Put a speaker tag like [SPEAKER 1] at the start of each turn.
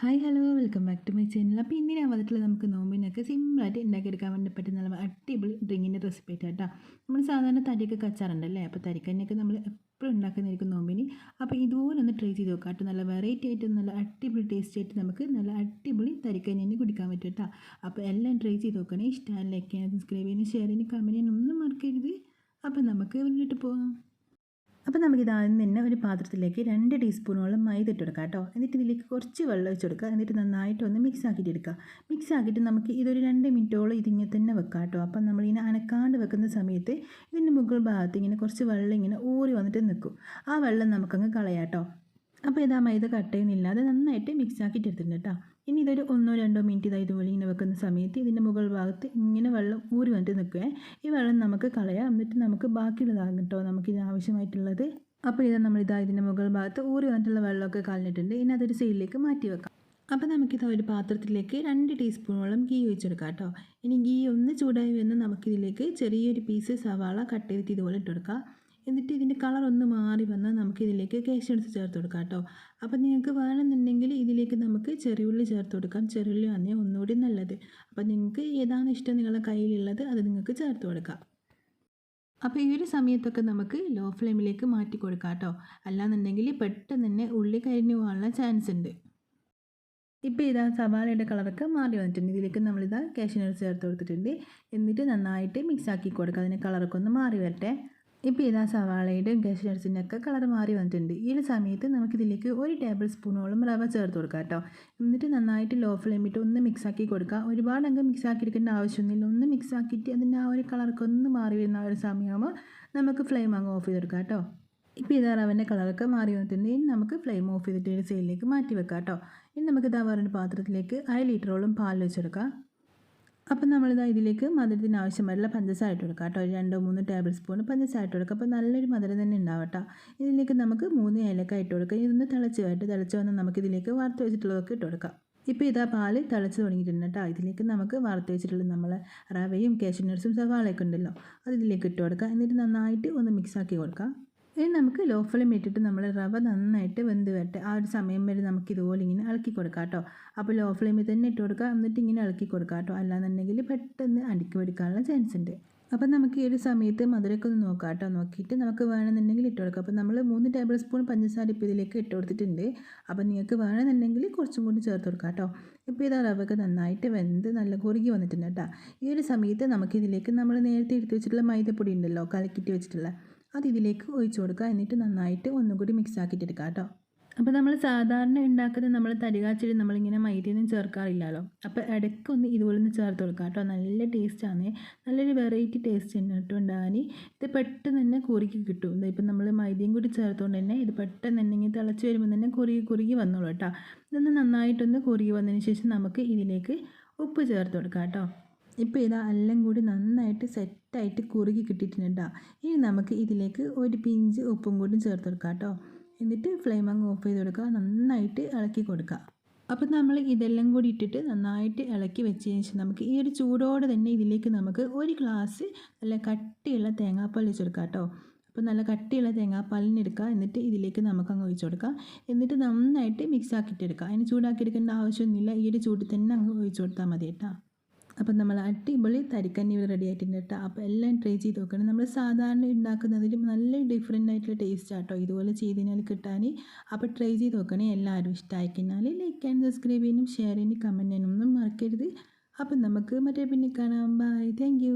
[SPEAKER 1] Hi hello welcome back to my channel അപ്പോൾ ഇന്ന് വന്നിട്ടുള്ള നമുക്ക് നോമ്പിനൊക്കെ സിമ്പിളായിട്ട് ഉണ്ടാക്കിയെടുക്കാൻ വേണ്ടി പറ്റുന്ന നല്ല അടിപൊളി ഡ്രിങ്കിന്റെ റെസിപ്പി ആയിട്ട് കേട്ടോ. നമ്മൾ സാധാരണ തരിയൊക്കെ കച്ചാറുണ്ടല്ലേ? അപ്പോൾ തരിക്കഞ്ഞൊക്കെ നമ്മൾ എപ്പോഴും ഉണ്ടാക്കുന്നതായിരിക്കും നോമ്പിന്. അപ്പോൾ ഇതുപോലെ ഒന്ന് ട്രൈ ചെയ്ത് നോക്കാം നല്ല വെറൈറ്റി ആയിട്ട് നല്ല അടിപൊളി ടേസ്റ്റ് ആയിട്ട് നമുക്ക് നല്ല അടിപൊളി തരിക്കഞ്ഞിന് കുടിക്കാൻ പറ്റും കേട്ടോ. അപ്പോൾ എല്ലാം ട്രൈ ചെയ്ത് നോക്കണേ. ഇഷ്ടമല്ല ലൈക്ക് സബ്സ്ക്രൈബ് ചെയ്യാനും ഷെയർ ചെയ്യാനും കമന്റ് ചെയ്യാനും ഒന്നും മറക്കരുത്. അപ്പോൾ നമുക്ക് മുന്നോട്ട് പോകാം അപ്പോൾ നമുക്കിത് ആദ്യം തന്നെ ഒരു പാത്രത്തിലേക്ക് രണ്ട് ടീസ്പൂണോളം മൈദ ഇട്ട് കൊടുക്കാം കേട്ടോ. എന്നിട്ട് ഇതിലേക്ക് കുറച്ച് വെള്ളം ഒഴിച്ച് കൊടുക്കുക. എന്നിട്ട് നന്നായിട്ട് ഒന്ന് മിക്സ് ആക്കിയിട്ട് എടുക്കുക. മിക്സ് ആക്കിയിട്ട് നമുക്ക് ഇതൊരു രണ്ട് മിനിറ്റോളം ഇതിങ്ങനെ തന്നെ വെക്കാം കേട്ടോ. അപ്പം നമ്മളിങ്ങനെ അനക്കാണ്ട് വെക്കുന്ന സമയത്ത് ഇതിന്റെ മുകൾ ഭാഗത്ത് ഇങ്ങനെ കുറച്ച് വെള്ളം ഇങ്ങനെ ഊറി വന്നിട്ട് നിൽക്കും. ആ വെള്ളം നമുക്കങ്ങ് കളയാം കേട്ടോ. അപ്പോൾ ഇതാ മൈദ കട്ട് ചെയ്യുന്നില്ലാതെ നന്നായിട്ട് മിക്സ് ആക്കിയിട്ട് എടുത്തിട്ടുണ്ട് കേട്ടോ. ഇനി ഇതൊരു ഒന്നോ രണ്ടോ മിനിറ്റ് ഇതാ ഇതുപോലെ ഇങ്ങനെ വെക്കുന്ന സമയത്ത് ഇതിന്റെ മുകൾ ഭാഗത്ത് ഇങ്ങനെ വെള്ളം ഊരി വന്നിട്ട് നിൽക്കുക ഈ വെള്ളം നമുക്ക് കളയാം. എന്നിട്ട് നമുക്ക് ബാക്കിയുള്ളതാകും കേട്ടോ നമുക്കിത് ആവശ്യമായിട്ടുള്ളത്. അപ്പോൾ ഇതാ നമ്മളിതാ ഇതിന്റെ മുകൾ ഭാഗത്ത് ഊരി വന്നിട്ടുള്ള വെള്ളമൊക്കെ കളഞ്ഞിട്ടുണ്ട്. ഇനി അതൊരു സൈഡിലേക്ക് മാറ്റി വെക്കാം. അപ്പോൾ നമുക്കിത് ഒരു പാത്രത്തിലേക്ക് രണ്ട് ടീസ്പൂണോളം ഗീ ഒഴിച്ചെടുക്കാം കേട്ടോ. ഇനി ഗീ ഒന്ന് ചൂടായി വന്ന് നമുക്കിതിലേക്ക് ചെറിയൊരു പീസ് സവാള കട്ട് ചെയ്തിട്ട് ഇതുപോലെ ഇട്ടെടുക്കാം എന്നിട്ട് ഇതിന്റെ കളർ ഒന്ന് മാറി വന്നാൽ നമുക്ക് ഇതിലേക്ക് കേശെടുത്ത് ചേർത്ത് കൊടുക്കാം കേട്ടോ. അപ്പോൾ നിങ്ങൾക്ക് വേണമെന്നുണ്ടെങ്കിൽ ഇതിലേക്ക് നമുക്ക് ചെറിയുള്ളി ചേർത്ത് കൊടുക്കാം. ചെറിയുള്ളി വന്നേ ഒന്നുകൂടി നല്ലത്. അപ്പോൾ നിങ്ങൾക്ക് ഏതാണ് ഇഷ്ടം നിങ്ങളുടെ കയ്യിലുള്ളത് അത് നിങ്ങൾക്ക് ചേർത്ത് കൊടുക്കാം. അപ്പോൾ ഈ ഒരു സമയത്തൊക്കെ നമുക്ക് ലോ ഫ്ലെയിമിലേക്ക് മാറ്റി കൊടുക്കാം കേട്ടോ. അല്ലാന്നുണ്ടെങ്കിൽ പെട്ടെന്ന് തന്നെ ഉള്ളി കരിഞ്ഞു പോകാനുള്ള ചാൻസ് ഉണ്ട്. ഇപ്പോൾ ഇതാ സവാളയുടെ കളറൊക്കെ മാറി വന്നിട്ടുണ്ട്. ഇതിലേക്ക് നമ്മളിതാ കാഷ്നർ ചേർത്ത് കൊടുത്തിട്ടുണ്ട്. എന്നിട്ട് നന്നായിട്ട് മിക്സ് ആക്കി കൊടുക്കുക അതിന്റെ കളറൊക്കെ ഒന്ന് മാറി വരട്ടെ. ഇപ്പോൾ ഇതാ സവാളയുടെയും കാഷ്നട്സിന്റെ ഒക്കെ കളർ മാറി വന്നിട്ടുണ്ട്. ഈ ഒരു സമയത്ത് നമുക്കിതിലേക്ക് ഒരു ടേബിൾ സ്പൂണോളം റവ ചേർത്ത് കൊടുക്കാം കേട്ടോ എന്നിട്ട് നന്നായിട്ട് ലോ ഫ്ലെയിമിട്ട് ഒന്ന് മിക്സ് ആക്കി കൊടുക്കുക ഒരുപാട് അങ്ങ് മിക്സ് ആക്കി എടുക്കേണ്ട ആവശ്യമൊന്നുമില്ല. ഒന്ന് മിക്സ് ആക്കിയിട്ട് അതിന്റെ ആ ഒരു കളറൊക്കെ ഒന്ന് മാറി വരുന്ന ആ ഒരു സമയമാകുമ്പോൾ നമുക്ക് ഫ്ലെയിം അങ്ങ് ഓഫ് ചെയ്ത് കൊടുക്കാം കേട്ടോ ഇപ്പോൾ ഇതാ റവന്റെ കളറൊക്കെ മാറി വന്നിട്ടുണ്ട്. ഇനി നമുക്ക് ഫ്ലെയിം ഓഫ് ചെയ്തിട്ട് ഒരു സൈഡിലേക്ക് മാറ്റി വെക്കാം കേട്ടോ ഇനി നമുക്ക് ഇതാ പറഞ്ഞ പാത്രത്തിലേക്ക് അര ലിറ്ററോളം പാൽ വെച്ചെടുക്കാം. അപ്പം നമ്മളിതാ ഇതിലേക്ക് മധുരത്തിന് ആവശ്യമായിട്ടുള്ള പഞ്ചസാര ഇട്ട് കൊടുക്കാം കേട്ടോ. രണ്ടോ മൂന്നോ ടേബിൾ സ്പൂൺ പഞ്ചസാര ഇട്ട് കൊടുക്കുക അപ്പോൾ നല്ലൊരു മധുരം തന്നെ ഉണ്ടാവട്ടോ ഇതിലേക്ക് നമുക്ക് മൂന്ന് ഏലക്ക ഇട്ട് കൊടുക്കുക ഇതൊന്ന് തിളച്ച് വേട്ട് തിളച്ച് വന്ന് നമുക്ക് ഇതിലേക്ക് വറുത്ത് വെച്ചിട്ടുള്ളതൊക്കെ ഇട്ട് കൊടുക്കാം. ഇപ്പോൾ ഇതാ പാൽ തിളച്ച് തുടങ്ങിയിട്ടുണ്ട് കേട്ടോ. ഇതിലേക്ക് നമുക്ക് വറുത്ത് വെച്ചിട്ടുള്ള നമ്മൾ റവയും കാഷ്യൂനട്സും സവാളയൊക്കെ ഉണ്ടല്ലോ അത് ഇതിലേക്ക് ഇട്ട് കൊടുക്കുക എന്നിട്ട് നന്നായിട്ട് ഒന്ന് മിക്സാക്കി കൊടുക്കാം. ഇനി നമുക്ക് ലോ ഫ്ലെയിം ഇട്ടിട്ട് നമ്മൾ റവ നന്നായിട്ട് വെന്ത് വരട്ടെ. ആ ഒരു സമയം വരെ നമുക്ക് ഇതുപോലെ ഇങ്ങനെ ഇളക്കി കൊടുക്കാം കേട്ടോ. അപ്പോൾ ലോ ഫ്ലെയിമിൽ തന്നെ ഇട്ട് കൊടുക്കുക എന്നിട്ട് ഇങ്ങനെ ഇളക്കി കൊടുക്കാം കേട്ടോ. അല്ലാന്നുണ്ടെങ്കിൽ പെട്ടെന്ന് അടുക്കി പിടിക്കാനുള്ള ചാൻസ് ഉണ്ട്. അപ്പം നമുക്ക് ഈ ഒരു സമയത്ത് മധുരമൊക്കെ ഒന്ന് നോക്കാം കേട്ടോ. നോക്കിയിട്ട് നമുക്ക് വേണമെന്നുണ്ടെങ്കിൽ ഇട്ട് കൊടുക്കാം. അപ്പോൾ നമ്മൾ മൂന്ന് ടേബിൾ സ്പൂൺ പഞ്ചസാര ഇപ്പോൾ ഇതിലേക്ക് ഇട്ട് കൊടുത്തിട്ടുണ്ട്. അപ്പോൾ നിങ്ങൾക്ക് വേണമെന്നുണ്ടെങ്കിൽ കുറച്ചും കൂടി ചേർത്ത് കൊടുക്കാം കേട്ടോ. ഇപ്പോൾ ഇത് റവൊക്കെ നന്നായിട്ട് വെന്ത് നല്ല കുറുകി വന്നിട്ടുണ്ട് കേട്ടോ. ഈ ഒരു സമയത്ത് നമുക്കിതിലേക്ക് നമ്മൾ നേരത്തെ എടുത്ത് വെച്ചിട്ടുള്ള മൈദപ്പൊടി ഉണ്ടല്ലോ കലക്കിയിട്ട് വെച്ചിട്ടുള്ള അത് ഇതിലേക്ക് ഒഴിച്ചു കൊടുക്കുക. എന്നിട്ട് നന്നായിട്ട് ഒന്നുകൂടി മിക്സ് ആക്കിയിട്ടെടുക്കുക കേട്ടോ. അപ്പോൾ നമ്മൾ സാധാരണ ഉണ്ടാക്കുന്ന നമ്മൾ തരികാച്ചിരി നമ്മളിങ്ങനെ മൈദയൊന്നും ചേർക്കാറില്ലല്ലോ. അപ്പോൾ ഇടയ്ക്ക് ഒന്ന് ഇതുപോലെ ഒന്ന് ചേർത്ത് കൊടുക്കുക കേട്ടോ. നല്ല ടേസ്റ്റാണ് നല്ലൊരു വെറൈറ്റി ടേസ്റ്റ് തന്നെ കേട്ടോ ഉണ്ടാകാനി ഇത് പെട്ടെന്ന് തന്നെ കുറുക്കി കിട്ടും. ഇപ്പം നമ്മൾ മൈദയും കൂടി ചേർത്തുകൊണ്ട് തന്നെ ഇത് പെട്ടെന്ന് തന്നെ ഇങ്ങനെ തിളച്ച് വരുമ്പോൾ തന്നെ കുറുകി കുറുകി വന്നോളൂ കേട്ടോ. ഇതൊന്ന് നന്നായിട്ടൊന്ന് കുറുകി വന്നതിന് ശേഷം നമുക്ക് ഇതിലേക്ക് ഉപ്പ് ചേർത്ത് കൊടുക്കാം കേട്ടോ. ഇപ്പോൾ ഇതാ എല്ലാം കൂടി നന്നായിട്ട് സെറ്റായിട്ട് കുറുകി കിട്ടിയിട്ടുണ്ട് ഇനി നമുക്ക് ഇതിലേക്ക് ഒരു പിഞ്ച് ഉപ്പും കൂടി ചേർത്ത് കൊടുക്കാം കേട്ടോ. എന്നിട്ട് ഫ്ലെയിം അങ്ങ് ഓഫ് ചെയ്ത് കൊടുക്കുക. നന്നായിട്ട് ഇളക്കി കൊടുക്കുക. അപ്പോൾ നമ്മൾ ഇതെല്ലാം കൂടി ഇട്ടിട്ട് നന്നായിട്ട് ഇളക്കി വെച്ചതിന് ശേഷം നമുക്ക് ഈ ഒരു ചൂടോടെ തന്നെ ഇതിലേക്ക് നമുക്ക് ഒരു ഗ്ലാസ് നല്ല കട്ടിയുള്ള തേങ്ങാപ്പാൽ വെച്ച് കൊടുക്കാം കേട്ടോ. അപ്പോൾ നല്ല കട്ടിയുള്ള തേങ്ങാപ്പാലിനെടുക്കുക എന്നിട്ട് ഇതിലേക്ക് നമുക്ക് അങ്ങ് ഒഴിച്ചു കൊടുക്കാം. എന്നിട്ട് നന്നായിട്ട് മിക്സ് ആക്കിയിട്ട് എടുക്കുക അതിന് ചൂടാക്കി എടുക്കേണ്ട ആവശ്യമൊന്നുമില്ല. ഈ ഒരു ചൂടിൽ തന്നെ അങ്ങ് ഒഴിച്ചു കൊടുത്താൽ മതി കേട്ടോ. അപ്പം നമ്മൾ അടിപൊളി തരിക്കന്നി ഇവിടെ റെഡി ആയിട്ടുണ്ട് കേട്ടോ. അപ്പോൾ എല്ലാം ട്രൈ ചെയ്ത് നോക്കണം. നമ്മൾ സാധാരണ ഉണ്ടാക്കുന്നതിലും നല്ല ഡിഫറെന്റ് ആയിട്ടുള്ള ടേസ്റ്റ് ആട്ടോ. ഇതുപോലെ ചെയ്തതിനാൽ കിട്ടാൻ. അപ്പോൾ ട്രൈ ചെയ്ത് നോക്കണേ. എല്ലാവരും ഇഷ്ടമായി കഴിഞ്ഞാൽ ലൈക്ക് ആൻഡ് സബ്സ്ക്രൈബ് ചെയ്യാനും ഷെയർ ചെയ്യാനും കമന്റ് ചെയ്യാനും ഒന്നും മറക്കരുത്. അപ്പം നമുക്ക് മറ്റേ പിന്നെ കാണാം. Bye thank